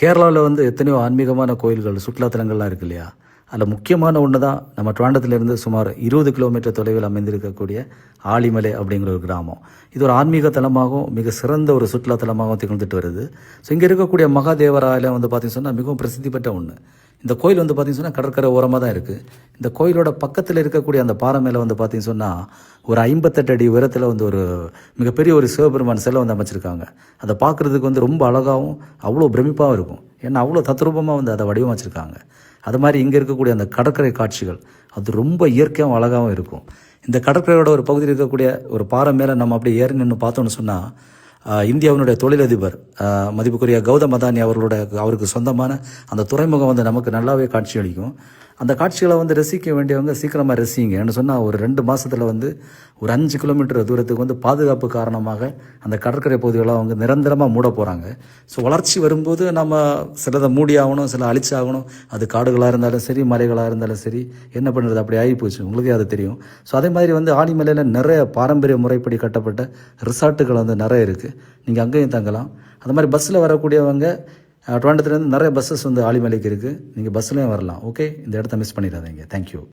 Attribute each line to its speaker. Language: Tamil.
Speaker 1: கேரளாவில் வந்து எத்தனையோ ஆன்மீகமான கோயில்கள் சுற்றுலாத்தலங்கள்லாம் இருக்கு இல்லையா? அதில் முக்கியமான ஒன்று தான் நம்ம ட்வாண்டத்திலிருந்து சுமார் இருபது கிலோமீட்டர் தொலைவில் அமைந்திருக்கக்கூடிய ஆலிமலை அப்படிங்கிற ஒரு கிராமம். இது ஒரு ஆன்மீக தலமாகவும் மிக சிறந்த ஒரு சுற்றுலா தலமாகவும் திகழ்ந்துட்டு வருது. ஸோ இங்கே இருக்கக்கூடிய மகாதேவராலயம் வந்து பார்த்திங்க சொன்னால் மிகவும் பிரசித்தி பெற்ற ஒன்று இந்த கோயில் வந்து பார்த்தீங்கன்னு சொன்னால் கடற்கரை ஓரமாக தான் இருக்குது இந்த கோயிலோட பக்கத்தில் இருக்கக்கூடிய அந்த பாறை மேலே வந்து பார்த்தீங்கன்னு சொன்னால் ஒரு ஐம்பத்தெட்டு அடி உயரத்தில் வந்து ஒரு மிகப்பெரிய ஒரு சிவபெருமான் சிலை வந்து அமைச்சிருக்காங்க. அதை பார்க்குறதுக்கு வந்து ரொம்ப அழகாகவும் அவ்வளோ பிரமிப்பாகவும் இருக்கும். ஏன்னா அவ்வளோ தத்ரூபமாக வந்து அதை வடிவமைச்சிருக்காங்க. அது மாதிரி இங்கே இருக்கக்கூடிய அந்த கடற்கரை காட்சிகள் அது ரொம்ப இயற்கையாகவும் அழகாகவும் இருக்கும். இந்த கடற்கரையோட ஒரு பகுதியில் இருக்கக்கூடிய ஒரு பாறை மேலே நம்ம அப்படியே ஏறி நின்று பார்த்தோன்னு சொன்னால் இந்தியாவினுடைய தொழிலதிபர் மதிப்புக்குரிய கௌதம் அதானி அவர்களோட அவருக்கு சொந்தமான அந்த துறைமுகம் வந்து நமக்கு நல்லாவே காட்சியளிக்கும். அந்த காட்சிகளை வந்து ரசிக்க வேண்டியவங்க சீக்கிரமாக ரசிங்க. சொன்னால் ஒரு ரெண்டு மாதத்தில் வந்து ஒரு அஞ்சு கிலோமீட்டர் தூரத்துக்கு வந்து பாதுகாப்பு காரணமாக அந்த கடற்கரை பகுதிகளை அவங்க நிரந்தரமாக மூட போகிறாங்க ஸோ வளர்ச்சி வரும்போது நம்ம சிலதை மூடி ஆகணும் சில அழிச்சாகணும் அது காடுகளாக இருந்தாலும் சரி மலைகளாக இருந்தாலும் சரி என்ன பண்ணுறது அப்படி ஆகி போச்சு உங்களுக்கே அது தெரியும். ஸோ அதே மாதிரி வந்து ஆலிமலையில் நிறைய பாரம்பரிய முறைப்படி கட்டப்பட்ட ரிசார்ட்டுகள் வந்து நிறைய இருக்குது நீங்கள் அங்கேயும் தங்கலாம். அது மாதிரி பஸ்ஸில் வரக்கூடியவங்க ட்வாண்டத்துலேருந்து நிறைய பஸ்ஸஸ் வந்து ஆலிமலைக்கு இருக்குது நீங்கள் பஸ்ஸுலேயும் வரலாம். ஓகே இந்த இடத்த மிஸ் பண்ணிடாதீங்க. தேங்க்யூ